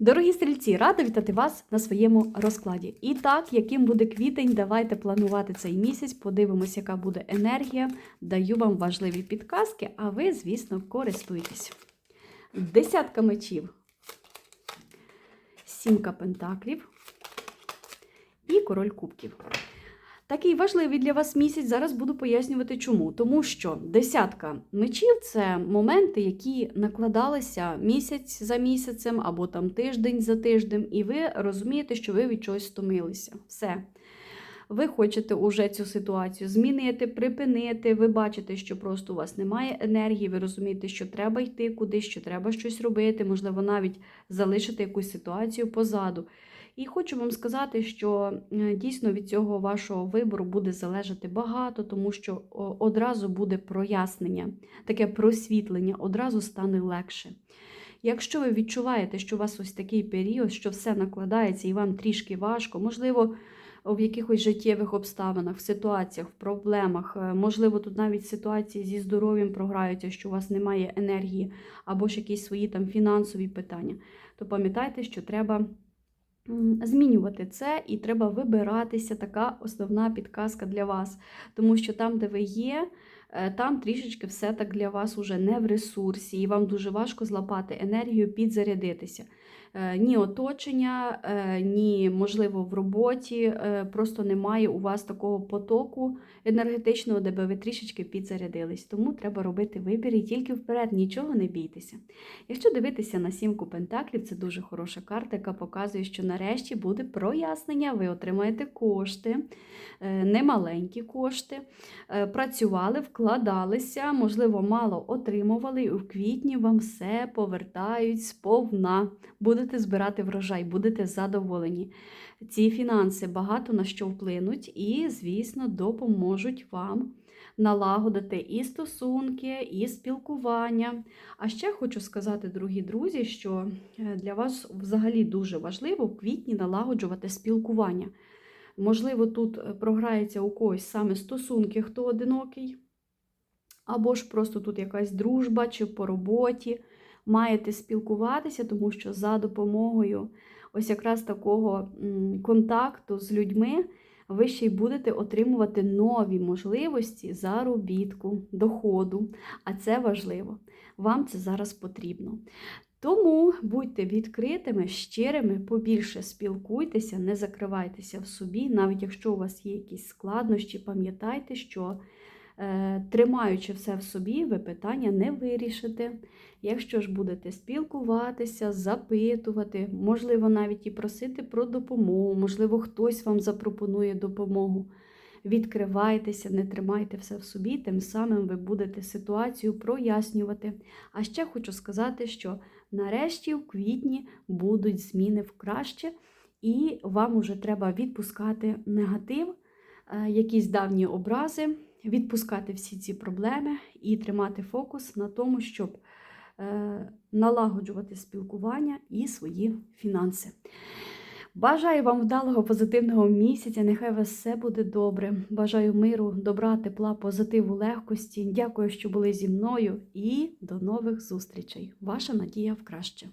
Дорогі стрільці, рада вітати вас на своєму розкладі. І так, яким буде квітень, давайте планувати цей місяць, подивимось, яка буде енергія. Даю вам важливі підказки, а ви, звісно, користуйтесь. Десятка мечів, сімка пентаклів і король кубків. Такий важливий для вас місяць. Зараз буду пояснювати, чому. Тому що десятка мечів це моменти, які накладалися місяць за місяцем або там тиждень за тиждень, і ви розумієте, що ви від чогось стомилися. Все. Ви хочете уже цю ситуацію змінити, припинити. Ви бачите, що просто у вас немає енергії, ви розумієте, що треба йти кудись, що треба щось робити, можливо, навіть залишити якусь ситуацію позаду. І хочу вам сказати, що е, дійсно від цього вашого вибору буде залежати багато, тому що одразу буде прояснення, таке просвітлення, одразу стане легше. Якщо ви відчуваєте, що у вас ось такий період, що все накладається і вам трішки важко, можливо, в якихось життєвих обставинах, в ситуаціях, в проблемах, е, можливо, тут навіть ситуації зі здоров'ям програються, що у вас немає енергії, або ж якісь свої там фінансові питання, то пам'ятайте, що треба змінювати це і треба вибиратися. Така основна підказка для вас. Тому що там, де ви є, там трішечки все так для вас уже не в ресурсі, і вам дуже важко злапати енергію, підзарядитися. Е, Ні оточення, е, ні, можливо, в роботі, е, просто немає у вас такого потоку енергетичного, де би ви трішечки підзарядились. Тому треба робити вибір і тільки вперед, нічого не бійтеся. Якщо дивитися на сімку пентаклів, це дуже хороша карта, яка показує, що нарешті буде прояснення, ви отримаєте кошти, е, немаленькі кошти, е, працювали, вкладалися, можливо, мало отримували, і в квітні вам все повертають сповна. Будете збирати врожай, будете задоволені. Ці фінанси багато на що вплинуть і, звісно, допоможуть вам налагодити і стосунки, і спілкування. А ще хочу сказати, дорогі друзі, що е, для вас взагалі дуже важливо в квітні налагоджувати спілкування. Можливо, тут е, програється у когось саме стосунки, хто одинокий, або ж просто тут якась дружба чи по роботі. Маєте спілкуватися, тому що за допомогою ось якраз такого контакту з людьми ви ще й будете отримувати нові можливості заробітку, доходу. А це важливо. Вам це зараз потрібно. Тому будьте відкритими, щирими, побільше спілкуйтеся, не закривайтеся в собі, навіть якщо у вас є якісь складнощі, пам'ятайте, що тримаючи все в собі, ви питання не вирішите. Якщо ж будете спілкуватися, запитувати, можливо, навіть і просити про допомогу, можливо, хтось вам запропонує допомогу. Відкривайтеся, не тримайте все в собі, тим самим ви будете ситуацію прояснювати. А ще хочу сказати, що нарешті в квітні будуть зміни в краще, і вам уже треба відпускати негатив, е, якісь давні образи, відпускати всі ці проблеми і тримати фокус на тому, щоб е, налагоджувати спілкування і свої фінанси. Бажаю вам вдалого позитивного місяця. Нехай у вас все буде добре. Бажаю миру, добра, тепла, позитиву, легкості. Дякую, що були зі мною, і до нових зустрічей. Ваша надія в краще.